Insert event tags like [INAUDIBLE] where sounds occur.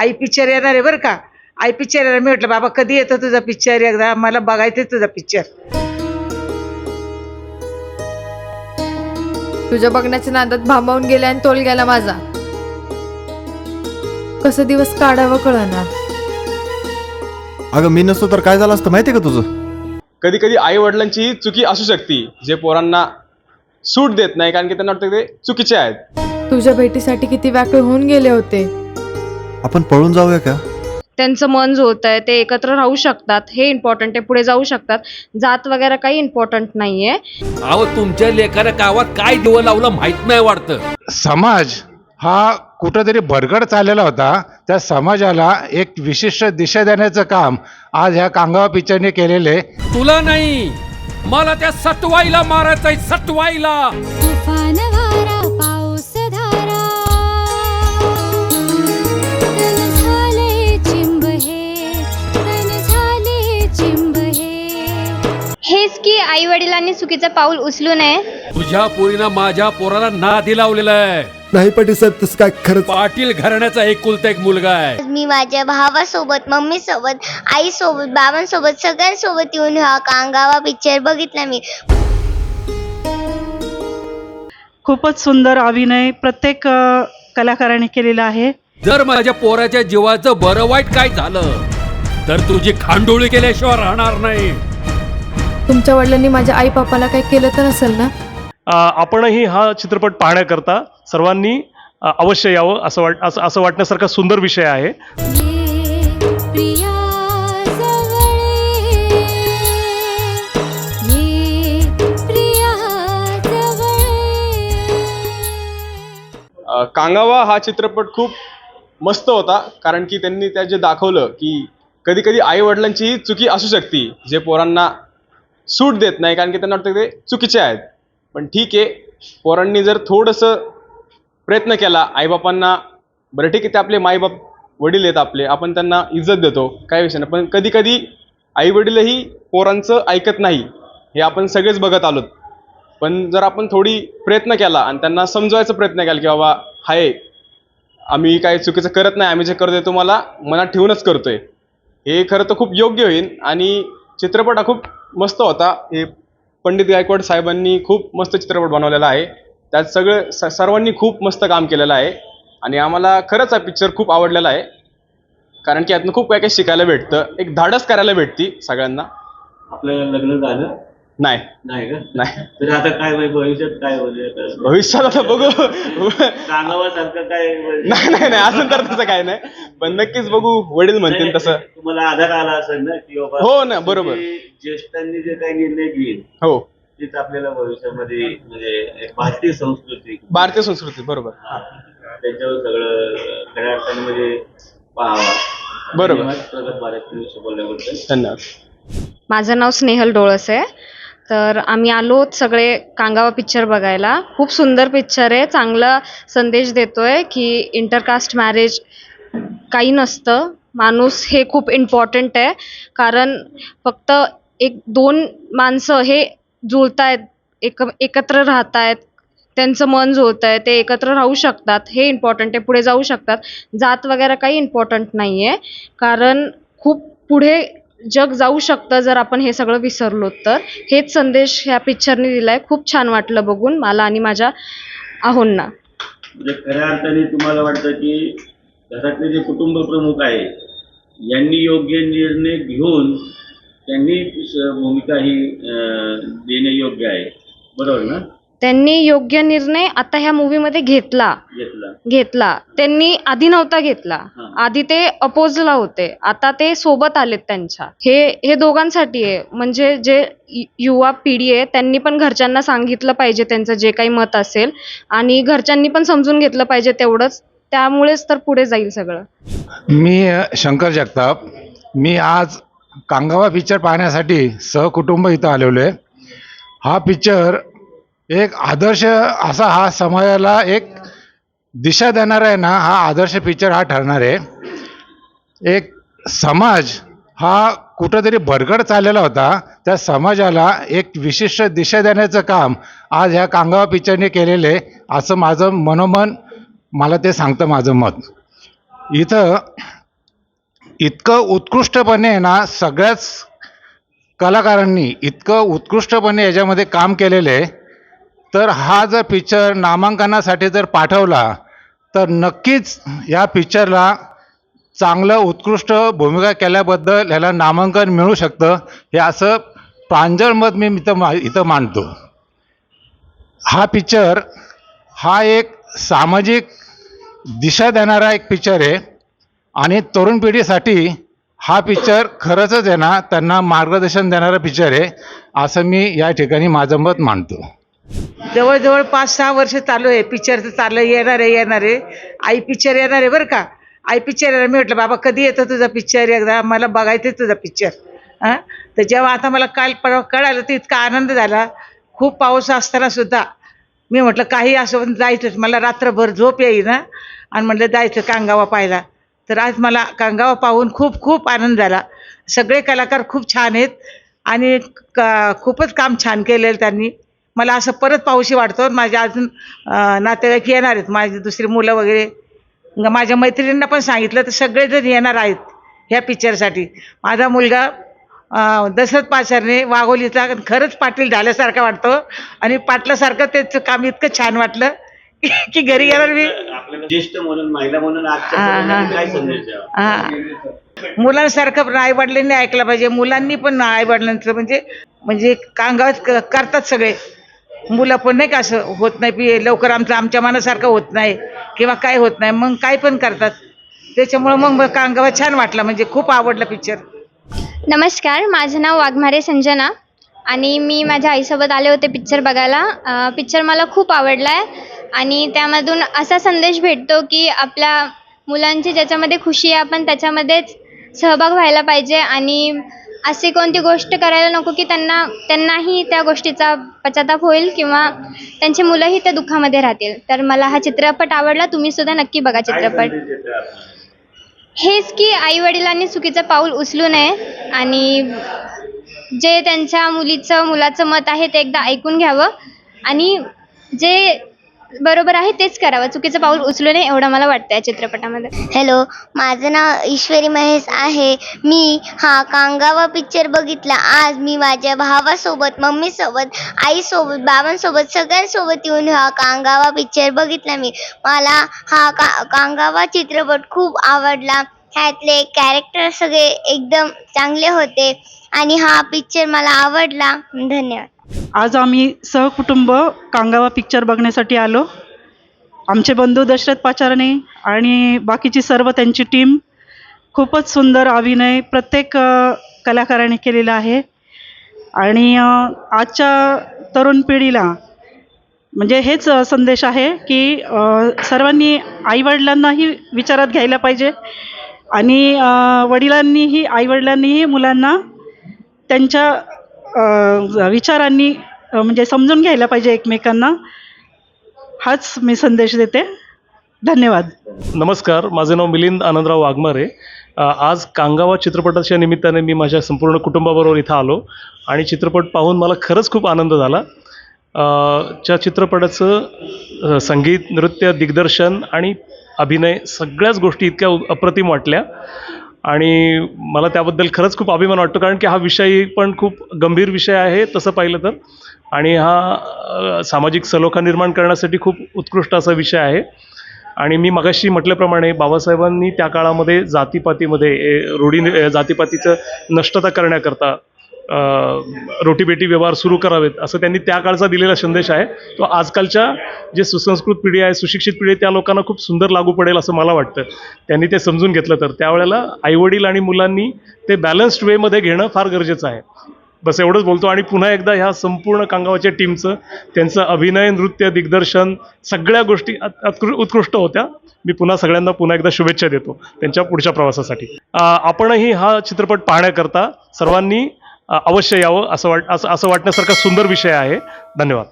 आई picture येणार आहे बरं का? आई पिक्चर येणार मी म्हटलं बाबा कधी येतो तुझा पिक्चर एकदा? मला बघायचं तुझा पिक्चर तुझ्या बघण्याच्या नादात भांबावून गेला आणि तोल गेला माझा. कसं दिवस काढावं कळना. अगं मी नसतो तर काय झालं असतं माहिती आहे का तुझं? कधी कधी आई वडिलांची चुकी असू शकते जे पोरांना सूट देत नाही कारण की त्यांना वाटतं ते चुकीचे आहेत. तुझ्या भेटीसाठी किती व्याकुळ होऊन गेले होते. आपण पळून जाऊया का? त्यांचं मन जुळत आहे ते एकत्र राहू शकतात. हे इम्पॉर्टंट आहे पुढे जाऊ शकतात. जात वगैरे काही इम्पॉर्टंट नाहीये. अहो तुमच्या लेखाच्या गावात काय दिवं लावलं माहीत नाही वाटतं. समाज हा कुठंतरी भरगड चाललेला होता. त्या समाजाला एक विशिष्ट दिशा देण्याचं काम आज ह्या कांगावा पिक्चरने केलेले. तुला नाही मला त्या सटवाईला मारायचंय सटवाईला. तुफान वडिलांनी चुकीचं पाऊल उचलू नये? तुझ्या पोरीनं माझ्या पोराला नादी लावलेला आहे. नाही पाटील साहेब तसं काय खरंच? पाटील घराण्याचा एकुलता एक मुलगा आहे. मी माझ्या भावासोबत मम्मी सोबत आई सोबत बाबांसोबत सगळ्यांसोबत येऊन हा कांगावा पिक्चर बघितला मी. खूपच सुंदर अभिनय प्रत्येक अ, कलाकाराने केलेला आहे. जर माझ्या पोराच्या जीवाचं बरं वाईट काय झालं तर तुझी खांडोळी केल्याशिवाय राहणार नाही. तुमच्या वडिलांनी माझ्या आई बापाला काही केलं तर नसेल ना? आपणही हा चित्रपट पाहण्याकरता सर्वांनी अवश्य यावं असं वाट असं असं वाटण्यासारखा सुंदर विषय आहे. ये प्रिया जवळे ये प्रिया जवळे अं, कांगावा हा चित्रपट खूप मस्त होता कारण की त्यांनी त्या जे दाखवलं की कधी कधी आई वडिलांची चुकी असू शकते जे पोरांना सूट देत नाही कारण की त्यांना वाटतं ते चुकीचे आहेत. पण ठीक आहे पोरांनी जर थोडंसं प्रयत्न केला आईबापांना बरं ठीक आहे ते आपले माईबाप वडील आहेत आपले आपण त्यांना इज्जत देतो काय विषय नाही. पण कधी कधी आईवडीलही पोरांचं ऐकत नाही हे आपण सगळेच बघत आलोत. पण जर आपण थोडी प्रयत्न केला आणि त्यांना समजवायचा प्रयत्न केला की बाबा हाय आम्ही काय चुकीचं करत नाही आम्ही जे करतोय तुम्हाला मनात ठेवूनच करतोय. हे खरं तर खूप योग्य होईल आणि चित्रपट हा खूप मस्त होता. हे पंडित गायकवाड साहेबांनी खूप मस्त चित्रपट बनवलेला आहे. त्यात सगळं स सर्वांनी खूप मस्त काम केलेलं आहे. आणि आम्हाला खरंच हा पिक्चर खूप आवडलेला आहे. कारण की यातनं खूप काय काय शिकायला भेटतं. एक धाडस करायला भेटती सगळ्यांना. आपलं लग्न झालं. नाही. नाही का? नाही. तर आता काय होईल भविष्यात काय होईल भविष्यात आता बघू. सांगावासारखं काय होईल? नाही नाही नाही. अजून तर तसं काय नाही. पण नक्कीच बघू. वडील म्हणतील नाही, तसं. तुम्हाला आधार आला असेल ना की बाबा हो ना, बरोबर. ज्येष्ठांनी जे काही निर्णय घेईल हो. तेच आपल्याला भविष्यामध्ये म्हणजे एक भारतीय संस्कृती. भारतीय संस्कृती. बरोबर. हा. त्याच्यावर सगळं खऱ्या अर्थाने म्हणजे पाहावा. बरोबर. धन्यवाद. प्रगत भारत न्यूज बोलल्याबद्दल धन्यवाद. माझं नाव स्नेहल डोळस आहे. तर आम्ही आलो सगळे कांगावा पिक्चर बघायला. खूप सुंदर पिक्चर आहे. चांगला संदेश देतोय की इंटरकास्ट मॅरेज काही नसतं. माणूस हे खूप इम्पॉर्टंट आहे. कारण फक्त एक दोन माणसं हे जुळतायत एक एकत्र राहतायत त्यांचं मन जुळतं आहे ते एकत्र राहू शकतात. हे इम्पॉर्टंट आहे. पुढे जाऊ शकतात. जात वगैरे काही इम्पॉर्टंट नाही आहे कारण खूप पुढे जग जाऊ शकतं जर आपण हे सगळं विसरलो तर. हेच संदेश ह्या पिक्चरने दिलाय. खूप छान वाटलं बघून मला आणि माझ्या आहोंना. म्हणजे खऱ्या अर्थाने तुम्हाला वाटतं की घरातले जे कुटुंब प्रमुख आहे यांनी योग्य निर्णय घेऊन त्यांनी भूमिका ही देणे योग्य आहे. बरोबर ना? त्यांनी योग्य निर्णय आता ह्या मूवीमध्ये घेतला. घेतला. घेतला. त्यांनी आधी नव्हता घेतला. हा. आधी ते अपोजला होते. आता ते सोबत आलेत त्यांच्या. हे हे दोघांसाठी आहे. म्हणजे जे यु- युवा पिढी आहे त्यांनी पण घरच्यांना सांगितलं पाहिजे त्यांचं जे काही मत असेल. आणि घरच्यांनी पण समजून घेतलं पाहिजे तेवढंच. त्यामुळेच तर पुढे जाईल सगळं. मी अ, शंकर जगताप मी आज कांगावा पिक्चर पाहण्यासाठी सहकुटुंब इथं आलेलो आहे. हा पिक्चर एक आदर्श असा हा समाजाला एक दिशा देणारा आहे ना हा आदर्श पिक्चर हा ठरणार आहे. एक समाज हा कुठंतरी भरगड चाललेला होता त्या समाजाला एक विशिष्ट दिशा देण्याचं काम आज ह्या कांगावा पिक्चरने केलेले असं माझं मनोमन मला ते सांगतं माझं मत. इथं इतकं उत्कृष्टपणे ना सगळ्याच कलाकारांनी इतकं उत्कृष्टपणे याच्यामध्ये काम केलेलं आहे तर हा जर पिक्चर नामांकनासाठी जर पाठवला तर नक्कीच या पिक्चरला चांगलं उत्कृष्ट भूमिका केल्याबद्दल ह्याला नामांकन मिळू शकतं हे असं प्रांजळ मत मी इथं मा इथं मांडतो हा पिक्चर हा एक सामाजिक दिशा देणारा एक पिक्चर आहे आणि तरुण पिढीसाठी हा पिक्चर खरंच आहे ना त्यांना मार्गदर्शन देणारा पिक्चर आहे असं मी या ठिकाणी माझं मत मांडतो जवळजवळ पाच सहा वर्ष चालू आहे. पिक्चरचं चाललं येणार आहे येणार आहे. आई पिक्चर येणार आहे बरं का? आई पिक्चर येणार. मी म्हटलं बाबा कधी येतं तुझा पिक्चर एकदा? मला बघायचं आहे तुझा पिक्चर हां? तर जेव्हा आता मला काल परवा कळालं तर इतका आनंद झाला. खूप पाऊस असताना सुद्धा. मी म्हटलं काही असं पण जायचंच मला रात्रभर झोप येईना आणि म्हटलं जायचं कांगावा पाहायला. तर आज मला कांगावा पाहून खूप खूप आनंद झाला. सगळे कलाकार खूप छान आहेत. आणि का खूपच काम छान केलेलं त्यांनी. मला असं परत पाहूशी वाटतं. माझे अजून नातेवाईक येणार आहेत. माझी दुसरी मुलं वगैरे. माझ्या मैत्रिणींना पण सांगितलं तर सगळेजण येणार आहेत ह्या पिक्चरसाठी माझा मुलगा दशरथ पाचारने वाघोलीचा खरंच पाटील झाल्यासारखा वाटतो. आणि पाटलासारखं त्याचं काम इतकं छान वाटलं [LAUGHS] की घरी गेल्यावर मी. ज्येष्ठ म्हणून महिला म्हणून मुलांसारखं पण आई वडिलांनी ऐकलं पाहिजे. मुलांनी पण आई वडिलांचं म्हणजे म्हणजे कांगावात करतात सगळे. मुलं पण नाही का असं होत नाही पी लवकर आमचं आमच्या मनासारखं होत नाही किंवा काय होत नाही मग काय पण करतात. त्याच्यामुळं मग कांगावा छान वाटला म्हणजे खूप आवडला पिक्चर नमस्कार माझं नाव वाघमारे संजना आणि मी माझ्या आईसोबत आले होते पिक्चर बघायला. पिक्चर मला खूप आवडला आहे आणि त्यामधून असा संदेश भेटतो की आपल्या मुलांची ज्याच्यामध्ये खुशी आहे आपण त्याच्यामध्येच सहभाग व्हायला पाहिजे आणि अशी कोणती गोष्ट करायला नको की त्यांना त्यांनाही त्या गोष्टीचा पश्चाताप होईल किंवा त्यांची मुलंही त्या दुःखामध्ये राहतील. तर मला हा चित्रपट आवडला तुम्ही सुद्धा नक्की बघा चित्रपट? हेच की आई वडिलांनी चुकीचं पाऊल उचलू नये आणि जे त्यांच्या मुलीचं मुलाचं मत आहे ते एकदा ऐकून घ्यावं. आणि जे बरोबर आहे तेच करावं. चुकीचं पाऊल उचलू नये एवढं मला वाटतं या चित्रपटामध्ये. हॅलो माझं नाव ईश्वरी महेश आहे. मी हा कांगावा पिक्चर बघितला. आज मी माझ्या भावासोबत मम्मीसोबत आईसोबत बाबांसोबत सगळ्यांसोबत येऊन हा कांगावा पिक्चर बघितला मी. मला हा का कांगावा चित्रपट खूप आवडला. ह्यातले कॅरेक्टर सगळे एकदम चांगले होते. आणि हा पिक्चर मला आवडला. धन्यवाद. आज आम्ही सहकुटुंब कांगावा पिक्चर बघण्यासाठी आलो. आमचे बंधू दशरथ पाचारणे आणि बाकीची सर्व त्यांची टीम खूपच सुंदर अभिनय प्रत्येक कलाकाराने केलेला आहे. आणि आजच्या तरुण पिढीला म्हणजे हेच संदेश आहे की सर्वांनी आईवडिलांनाही विचारात घ्यायला पाहिजे. आणि वडिलांनीही आईवडिलांनीही मुलांना त्यांच्या विचारांनी म्हणजे समजून घ्यायला पाहिजे एकमेकांना. हाच मी संदेश देते. धन्यवाद. नमस्कार माझं नाव मिलिंद आनंदराव वाघमारे. आज कांगावा चित्रपटाच्या निमित्ताने मी माझ्या संपूर्ण कुटुंबाबरोबर इथं आलो आणि चित्रपट पाहून मला खरंच खूप आनंद झाला. च्या त्या चित्रपटाचं संगीत नृत्य दिग्दर्शन आणि अभिनय सगळ्याच गोष्टी इतक्या अप्रतिम वाटल्या. आणि मला त्याबद्दल खरंच खूप अभिमान वाटतो कारण की हा विषय पण खूप गंभीर विषय आहे तसं पाहिलं तर. आणि हा सामाजिक सलोखा निर्माण करण्यासाठी खूप उत्कृष्ट असा विषय आहे. आणि मी मगाशी म्हटल्याप्रमाणे बाबासाहेबांनी त्या काळामध्ये जातीपातीमध्ये ए, रूढी जातीपातीचं नष्टता करण्याकरता रोटीबेटी व्यवहार सुरू करावेत असं त्यांनी त्या काळचा दिलेला संदेश आहे. तो आजकालच्या जे सुसंस्कृत पिढी आहे सुशिक्षित पिढी त्या लोकांना खूप सुंदर लागू पडेल असं मला वाटतं. त्यांनी ते समजून घेतलं तर. त्यावेळेला आईवडील आणि मुलांनी ते बॅलन्स्ड वेमध्ये घेणं फार गरजेचं आहे. बस एवढंच बोलतो आणि पुन्हा एकदा ह्या संपूर्ण कांगावाच्या टीमचं त्यांचं अभिनय नृत्य दिग्दर्शन सगळ्या गोष्टी उत्कृष्ट होत्या. मी पुन्हा सगळ्यांना पुन्हा एकदा शुभेच्छा देतो त्यांच्या पुढच्या प्रवासासाठी. आपणही हा चित्रपट पाहण्याकरता सर्वांनी अवश्य यावं असं वाट असं असं वाटण्यासारखा सुंदर विषय आहे. धन्यवाद.